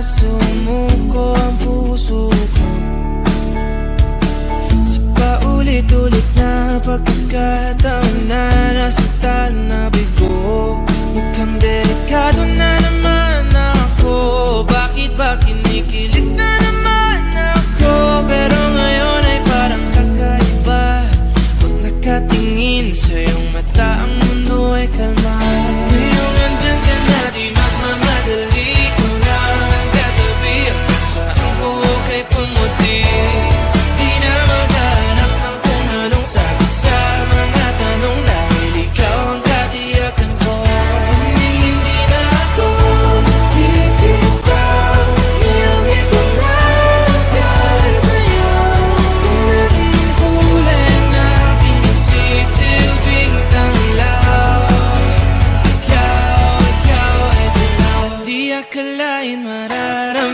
sumuko ko Sa paulit-ulit na pagkakataon na nasaktan na bigo Mukhang delikado na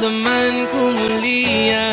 naramdaman ko muli ang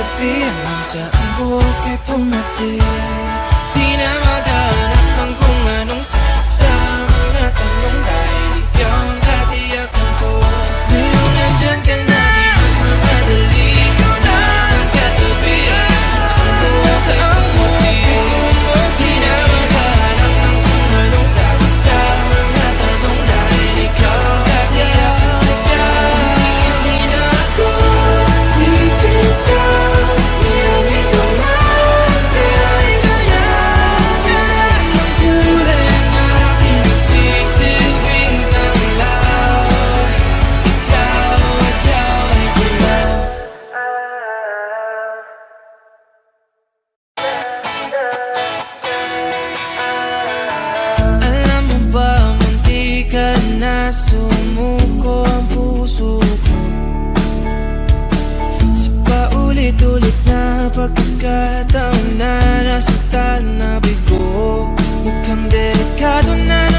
gabi Hanggang saan buhay kay pumati Di naman 가도 난